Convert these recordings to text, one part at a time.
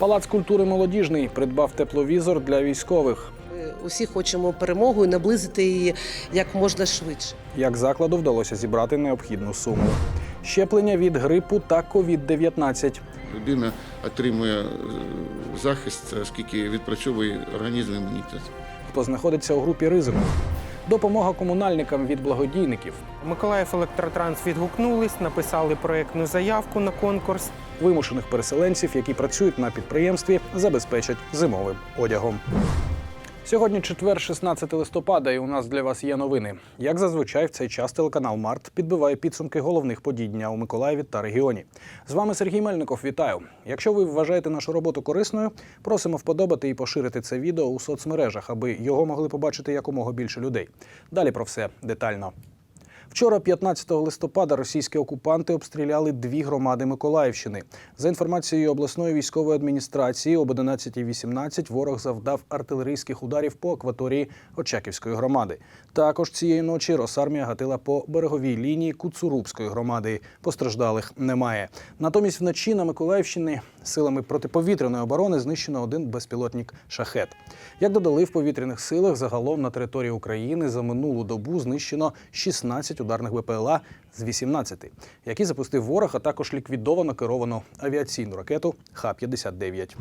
Палац культури молодіжний придбав тепловізор для військових. Ми усі хочемо перемогу і наблизити її як можна швидше. Як закладу вдалося зібрати необхідну суму. Щеплення від грипу та COVID-19. Людина отримує е, захист, оскільки відпрацьовує організм імунітет. Хто знаходиться у групі ризику. Допомога комунальникам від благодійників. Миколаїв Електротранс відгукнулись, написали проєктну заявку на конкурс. Вимушених переселенців, які працюють на підприємстві, забезпечать зимовим одягом. Сьогодні четвер, 16 листопада, і у нас для вас є новини. Як зазвичай, в цей час телеканал Март підбиває підсумки головних подій дня у Миколаєві та регіоні. З вами Сергій Мельников. Вітаю. Якщо ви вважаєте нашу роботу корисною, просимо вподобати і поширити це відео у соцмережах, аби його могли побачити якомога більше людей. Далі про все детально. Вчора, 15 листопада, російські окупанти обстріляли дві громади Миколаївщини. За інформацією обласної військової адміністрації, об 11.18 ворог завдав артилерійських ударів по акваторії Очаківської громади. Також цієї ночі Росармія гатила по береговій лінії Куцурубської громади. Постраждалих немає. Натомість вночі на Миколаївщині силами протиповітряної оборони знищено один безпілотник шахет. Як додали в повітряних силах, загалом на території України за минулу добу знищено 16 ударних БПЛА з 18, які запустив ворог, а також ліквідовано керовану авіаційну ракету Х-59.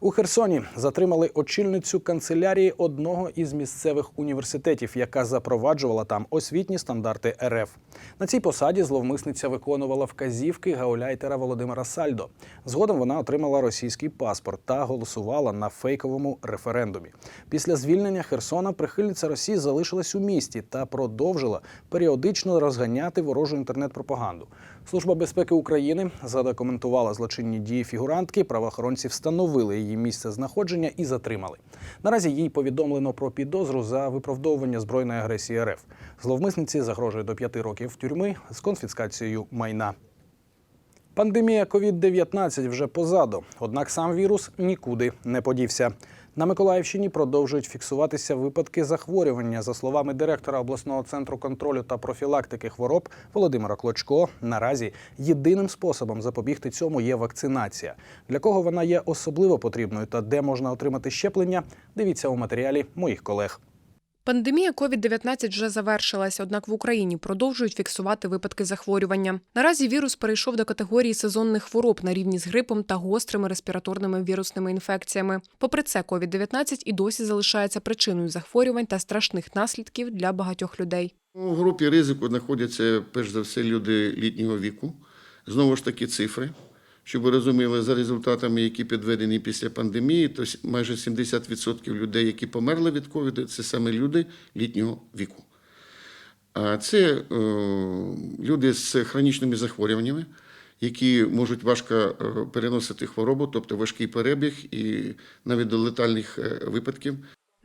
У Херсоні затримали очільницю канцелярії одного із місцевих університетів, яка запроваджувала там освітні стандарти РФ. На цій посаді зловмисниця виконувала вказівки гауляйтера Володимира Сальдо. Згодом вона отримала російський паспорт та голосувала на фейковому референдумі. Після звільнення Херсона прихильниця Росії залишилась у місті та продовжила періодично розганяти ворожу інтернет-пропаганду. Служба безпеки України задокументувала злочинні дії фігурантки. Правоохоронці встановили її місце знаходження і затримали. Наразі їй повідомлено про підозру за виправдовування збройної агресії РФ. Зловмисниці загрожує до п'яти років тюрми з конфіскацією майна. Пандемія COVID-19 вже позаду, однак сам вірус нікуди не подівся. На Миколаївщині продовжують фіксуватися випадки захворювання. За словами директора обласного центру контролю та профілактики хвороб Володимира Клочко, наразі єдиним способом запобігти цьому є вакцинація. Для кого вона є особливо потрібною та де можна отримати щеплення, дивіться у матеріалі моїх колег. Пандемія COVID-19 вже завершилась, однак в Україні продовжують фіксувати випадки захворювання. Наразі вірус перейшов до категорії сезонних хвороб на рівні з грипом та гострими респіраторними вірусними інфекціями. Попри це, COVID-19 і досі залишається причиною захворювань та страшних наслідків для багатьох людей. У групі ризику знаходяться перш за все люди літнього віку. Знову ж таки, цифри. Щоб ви розуміли, за результатами, які підведені після пандемії, то майже 70% людей, які померли від ковіду, це саме люди літнього віку. А це е, люди з хронічними захворюваннями, які можуть важко е, переносити хворобу, тобто важкий перебіг і навіть до летальних е, випадків.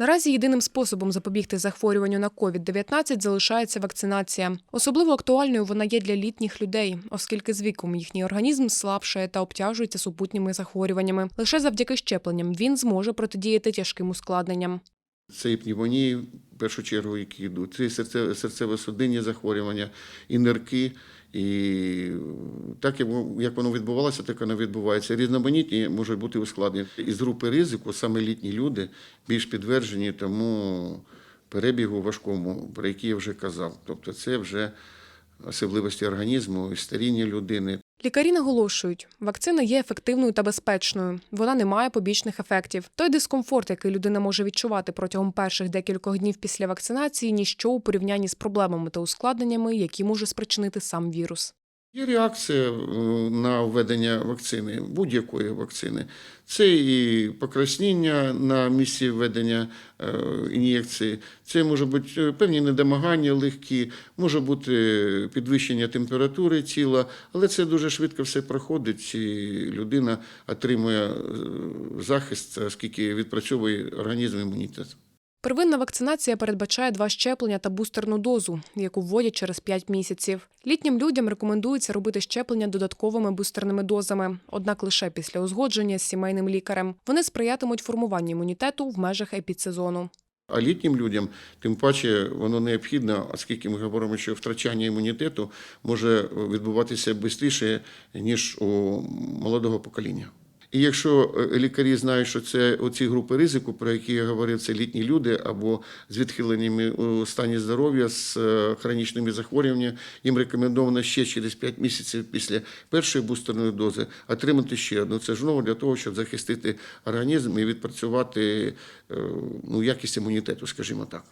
Наразі єдиним способом запобігти захворюванню на COVID-19 залишається вакцинація. Особливо актуальною вона є для літніх людей, оскільки з віком їхній організм слабшає та обтяжується супутніми захворюваннями. Лише завдяки щепленням він зможе протидіяти тяжким ускладненням. Це і пневмонії, в першу чергу, які йдуть, це серце- серцево-судинні захворювання, і нирки. І так, як воно відбувалося, так воно відбувається. Різноманітні можуть бути ускладнення. Із групи ризику саме літні люди більш підтверджені тому перебігу важкому, про який я вже казав. Тобто це вже особливості організму, і старіння людини, Лікарі наголошують, вакцина є ефективною та безпечною. Вона не має побічних ефектів. Той дискомфорт, який людина може відчувати протягом перших декількох днів після вакцинації, ніщо у порівнянні з проблемами та ускладненнями, які може спричинити сам вірус. Є реакція е, на введення вакцини, будь-якої вакцини. Це і покраснення на місці введення е, ін'єкції, це може бути е, певні недомагання легкі, може бути підвищення температури тіла, але це дуже швидко все проходить, і людина отримує захист, оскільки відпрацьовує організм імунітет. Первинна вакцинація передбачає два щеплення та бустерну дозу, яку вводять через 5 місяців. Літнім людям рекомендується робити щеплення додатковими бустерними дозами, однак лише після узгодження з сімейним лікарем. Вони сприятимуть формуванню імунітету в межах епідсезону. А літнім людям, тим паче, воно необхідно, оскільки ми говоримо, що втрачання імунітету може відбуватися швидше, ніж у молодого покоління. І якщо е, лікарі знають, що це оці групи ризику, про які я говорив, це літні люди або з відхиленнями у стані здоров'я, з е, хронічними захворюваннями, їм рекомендовано ще через 5 місяців після першої бустерної дози отримати ще одну. Це знову для того, щоб захистити організм і відпрацювати е, ну, якість імунітету, скажімо так.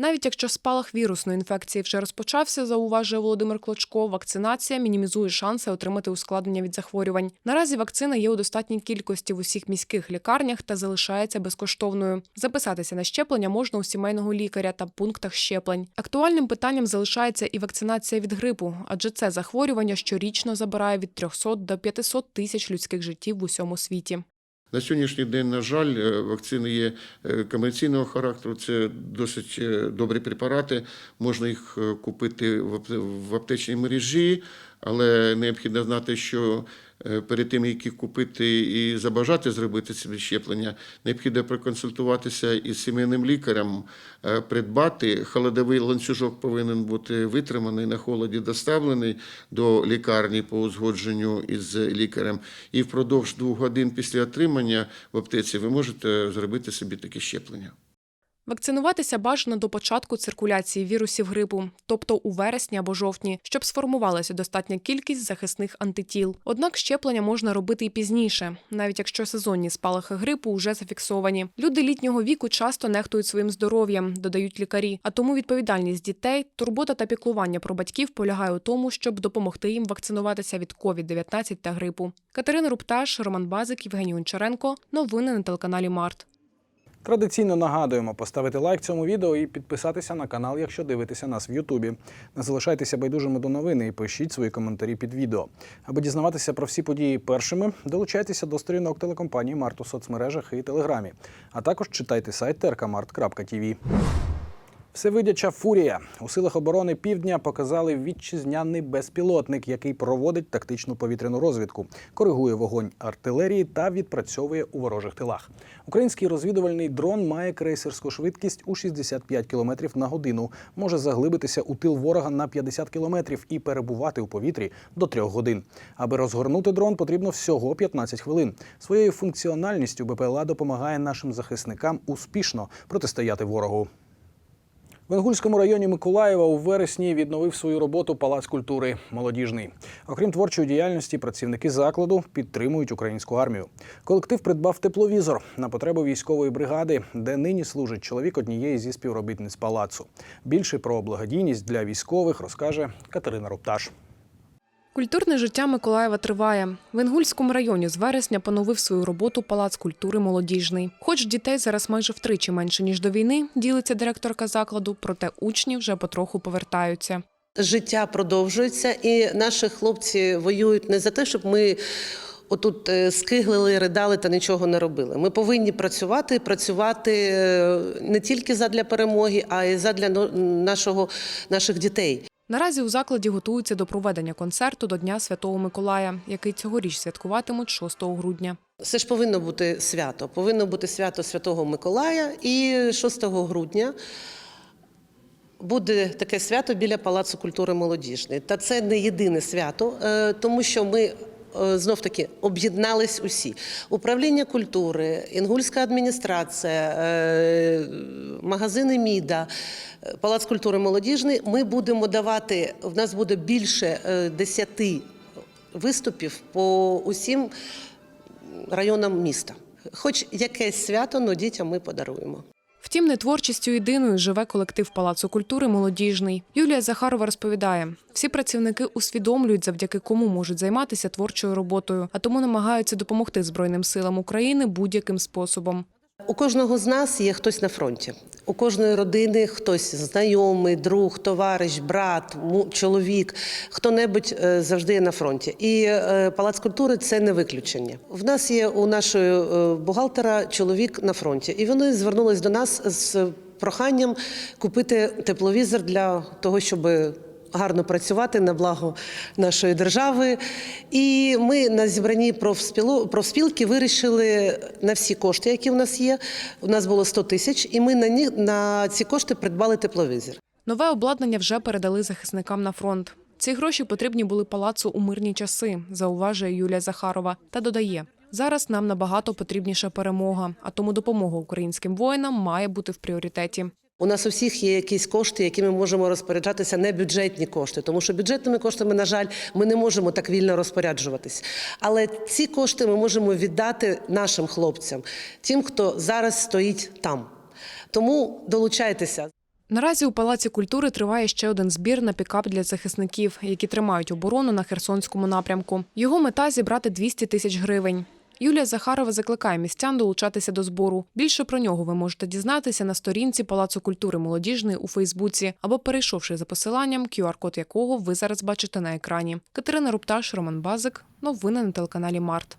Навіть якщо спалах вірусної інфекції вже розпочався, зауважує Володимир Клочко, вакцинація мінімізує шанси отримати ускладнення від захворювань. Наразі вакцина є у достатній кількості в усіх міських лікарнях та залишається безкоштовною. Записатися на щеплення можна у сімейного лікаря та пунктах щеплень. Актуальним питанням залишається і вакцинація від грипу, адже це захворювання щорічно забирає від 300 до 500 тисяч людських життів в усьому світі. На сьогоднішній день, на жаль, е, вакцини є е, комерційного характеру. Це досить е, добрі препарати. Можна їх купити в ап- в аптечній мережі, але необхідно знати, що перед тим, як їх купити і забажати зробити собі щеплення, необхідно проконсультуватися із сімейним лікарем, е, придбати. Холодовий ланцюжок повинен бути витриманий на холоді, доставлений до лікарні по узгодженню із лікарем. І впродовж двох годин після отримання в аптеці ви можете зробити собі таке щеплення. Вакцинуватися бажано до початку циркуляції вірусів грипу, тобто у вересні або жовтні, щоб сформувалася достатня кількість захисних антитіл. Однак щеплення можна робити і пізніше, навіть якщо сезонні спалахи грипу вже зафіксовані. Люди літнього віку часто нехтують своїм здоров'ям, додають лікарі. А тому відповідальність дітей, турбота та піклування про батьків полягає у тому, щоб допомогти їм вакцинуватися від COVID-19 та грипу. Катерина Рупташ, Роман Базик, Євгеній Гончаренко. Новини на телеканалі Март. Традиційно нагадуємо поставити лайк цьому відео і підписатися на канал, якщо дивитеся нас в Ютубі. Не залишайтеся байдужими до новини і пишіть свої коментарі під відео. Аби дізнаватися про всі події першими, долучайтеся до сторінок телекомпанії Март у соцмережах і Телеграмі, а також читайте сайт trkmart.tv. Всевидяча фурія у силах оборони Півдня показали вітчизняний безпілотник, який проводить тактичну повітряну розвідку, коригує вогонь артилерії та відпрацьовує у ворожих тилах. Український розвідувальний дрон має крейсерську швидкість у 65 км на годину, може заглибитися у тил ворога на 50 км і перебувати у повітрі до 3 годин. Аби розгорнути дрон, потрібно всього 15 хвилин. Своєю функціональністю БПЛА допомагає нашим захисникам успішно протистояти ворогу. В Інгульському районі Миколаєва у вересні відновив свою роботу Палац культури молодіжний. Окрім творчої діяльності, працівники закладу підтримують українську армію. Колектив придбав тепловізор на потребу військової бригади, де нині служить чоловік однієї зі співробітниць палацу. Більше про благодійність для військових розкаже Катерина Рупташ. Культурне життя Миколаєва триває. В Інгульському районі з вересня поновив свою роботу Палац культури молодіжний. Хоч дітей зараз майже втричі менше ніж до війни, ділиться директорка закладу, проте учні вже потроху повертаються. Життя продовжується, і наші хлопці воюють не за те, щоб ми. Отут е, скиглили, ридали та нічого не робили. Ми повинні працювати, працювати е, не тільки задля перемоги, а й задля нашого, наших дітей. Наразі у закладі готуються до проведення концерту до Дня Святого Миколая, який цьогоріч святкуватимуть 6 грудня. Це ж повинно бути свято. Повинно бути свято Святого Миколая. І 6 грудня буде таке свято біля Палацу культури молодіжний. Та це не єдине свято, е, тому що ми. Знов таки об'єднались усі управління культури, інгульська адміністрація, е, магазини Міда, е, Палац культури молодіжний. Ми будемо давати. В нас буде більше е, десяти виступів по усім районам міста. Хоч якесь свято, но дітям ми подаруємо. Втім, не творчістю єдиною живе колектив Палацу культури молодіжний. Юлія Захарова розповідає: всі працівники усвідомлюють, завдяки кому можуть займатися творчою роботою, а тому намагаються допомогти Збройним силам України будь-яким способом. У кожного з нас є хтось на фронті. У кожної родини хтось знайомий, друг, товариш, брат, чоловік, хто-небудь е, завжди є на фронті. І е, палац культури це не виключення. В нас є у нашої е, бухгалтера чоловік на фронті, і вони звернулись до нас з проханням купити тепловізор для того, щоб гарно працювати на благо нашої держави. І ми на зібранні профспілки вирішили на всі кошти, які в нас є. У нас було 100 тисяч, і ми на ні на ці кошти придбали тепловізор. Нове обладнання вже передали захисникам на фронт. Ці гроші потрібні були палацу у мирні часи, зауважує Юлія Захарова та додає: Зараз нам набагато потрібніша перемога, а тому допомога українським воїнам має бути в пріоритеті. У нас у всіх є якісь кошти, якими ми можемо розпоряджатися, не бюджетні кошти, тому що бюджетними коштами, на жаль, ми не можемо так вільно розпоряджуватись. Але ці кошти ми можемо віддати нашим хлопцям, тим, хто зараз стоїть там. Тому долучайтеся. Наразі у Палаці культури триває ще один збір на пікап для захисників, які тримають оборону на Херсонському напрямку. Його мета зібрати 200 тисяч гривень. Юлія Захарова закликає містян долучатися до збору. Більше про нього ви можете дізнатися на сторінці Палацу культури молодіжної у Фейсбуці або перейшовши за посиланням, QR-код якого ви зараз бачите на екрані. Катерина Рупташ, Роман Базик. Новини на телеканалі Март.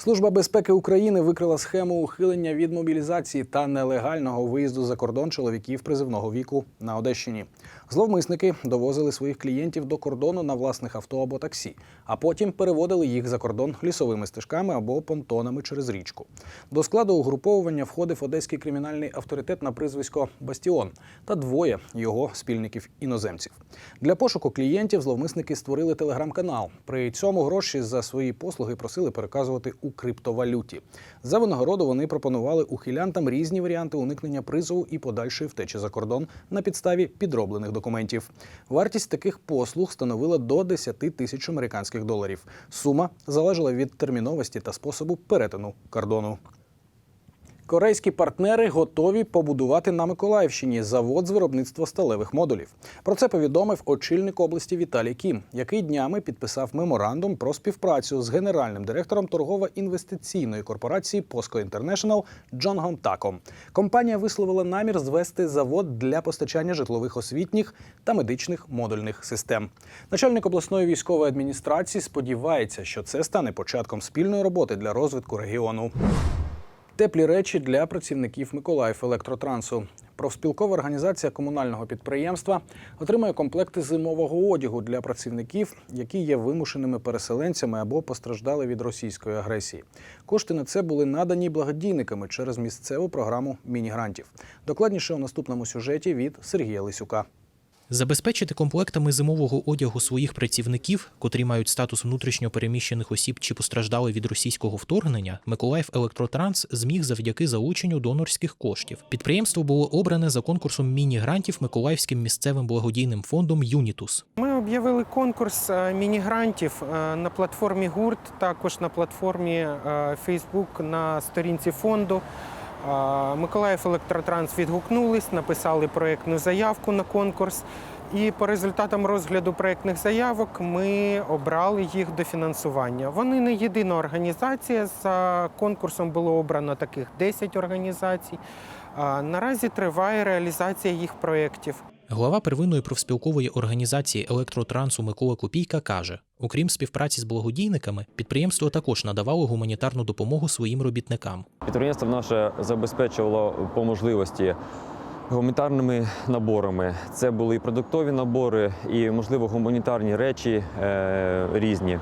Служба безпеки України викрила схему ухилення від мобілізації та нелегального виїзду за кордон чоловіків призивного віку на Одещині. Зловмисники довозили своїх клієнтів до кордону на власних авто або таксі, а потім переводили їх за кордон лісовими стежками або понтонами через річку. До складу угруповування входив одеський кримінальний авторитет на прізвисько Бастіон та двоє його спільників іноземців. Для пошуку клієнтів зловмисники створили телеграм-канал. При цьому гроші за свої послуги просили переказувати у криптовалюті. За винагороду вони пропонували ухилянтам різні варіанти уникнення призову і подальшої втечі за кордон на підставі підроблених документів. Вартість таких послуг становила до 10 тисяч американських доларів. Сума залежала від терміновості та способу перетину кордону. Корейські партнери готові побудувати на Миколаївщині завод з виробництва сталевих модулів. Про це повідомив очільник області Віталій Кім, який днями підписав меморандум про співпрацю з генеральним директором торгово-інвестиційної корпорації POSCO International Джонгом Таком. Компанія висловила намір звести завод для постачання житлових освітніх та медичних модульних систем. Начальник обласної військової адміністрації сподівається, що це стане початком спільної роботи для розвитку регіону. Теплі речі для працівників Миколаїв електротрансу. Профспілкова організація комунального підприємства отримує комплекти зимового одягу для працівників, які є вимушеними переселенцями або постраждали від російської агресії. Кошти на це були надані благодійниками через місцеву програму міні-грантів. Докладніше у наступному сюжеті від Сергія Лисюка. Забезпечити комплектами зимового одягу своїх працівників, котрі мають статус внутрішньо переміщених осіб чи постраждали від російського вторгнення, Миколаїв Електротранс зміг завдяки залученню донорських коштів. Підприємство було обране за конкурсом міні-грантів Миколаївським місцевим благодійним фондом Юнітус. Ми об'явили конкурс е, міні-грантів е, на платформі ГУРТ, також на платформі Facebook на сторінці фонду. Миколаїв Електротранс відгукнулись, написали проєктну заявку на конкурс. І по результатам розгляду проєктних заявок ми обрали їх до фінансування. Вони не єдина організація. За конкурсом було обрано таких 10 організацій. Наразі триває реалізація їх проєктів. Глава первинної профспілкової організації електротрансу Микола Копійка каже: окрім співпраці з благодійниками, підприємство також надавало гуманітарну допомогу своїм робітникам. Підприємство наше забезпечувало по можливості гуманітарними наборами. Це були і продуктові набори, і, можливо, гуманітарні речі е, різні.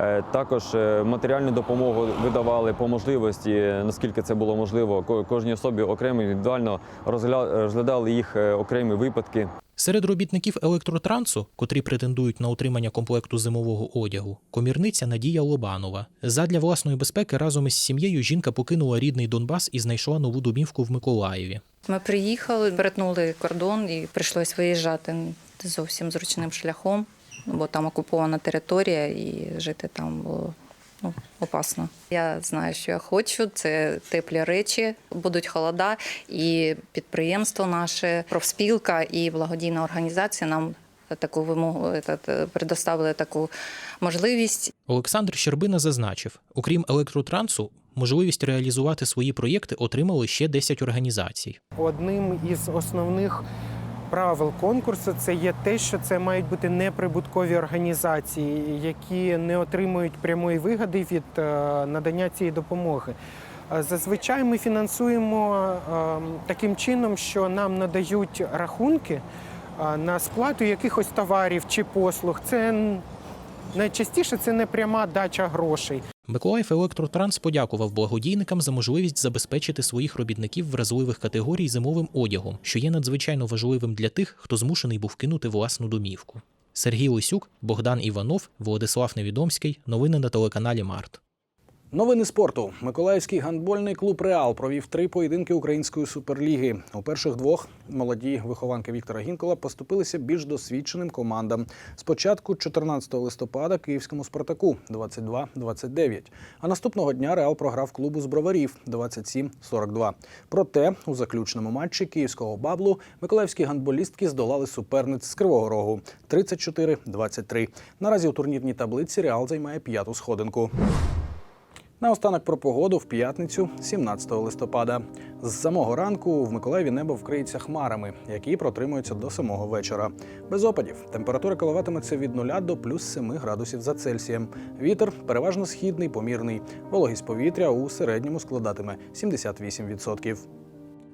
Е, Також е, матеріальну допомогу видавали по можливості, наскільки це було можливо. Ко- Кожній особі окремо індивідуально розгля- розглядали їх е, окремі випадки. Серед робітників електротрансу, котрі претендують на отримання комплекту зимового одягу, комірниця Надія Лобанова. Задля власної безпеки разом із сім'єю жінка покинула рідний Донбас і знайшла нову домівку в Миколаєві. Ми приїхали, перетнули кордон і прийшлось виїжджати зовсім зручним шляхом, бо там окупована територія і жити там було ну, опасно. Я знаю, що я хочу. Це теплі речі, будуть холода, і підприємство наше, профспілка і благодійна організація нам таку вимогу предоставили таку можливість. Олександр Щербина зазначив, окрім електротрансу, можливість реалізувати свої проєкти отримали ще 10 організацій. Одним із основних правил конкурсу це є те, що це мають бути неприбуткові організації, які не отримують прямої вигоди від е, надання цієї допомоги. Е, Зазвичай ми фінансуємо е, таким чином, що нам надають рахунки е, на сплату якихось товарів чи послуг. Це найчастіше це не пряма дача грошей. Миколаїв Електротранс подякував благодійникам за можливість забезпечити своїх робітників вразливих категорій зимовим одягом, що є надзвичайно важливим для тих, хто змушений був кинути власну домівку. Сергій Лисюк, Богдан Іванов, Владислав Невідомський. Новини на телеканалі Март. Новини спорту. Миколаївський гандбольний клуб Реал провів три поєдинки української суперліги. У перших двох молоді вихованки Віктора Гінкола поступилися більш досвідченим командам. Спочатку 14 листопада київському Спартаку 22-29. А наступного дня Реал програв клубу з броварів 27-42. Проте у заключному матчі київського баблу миколаївські гандболістки здолали суперниць з Кривого Рогу 34-23. Наразі у турнірній таблиці Реал займає п'яту сходинку. Наостанок про погоду в п'ятницю, 17 листопада. З самого ранку в Миколаєві небо вкриється хмарами, які протримуються до самого вечора. Без опадів температура коливатиметься від 0 до плюс 7 градусів за Цельсієм. Вітер переважно східний, помірний. Вологість повітря у середньому складатиме 78%.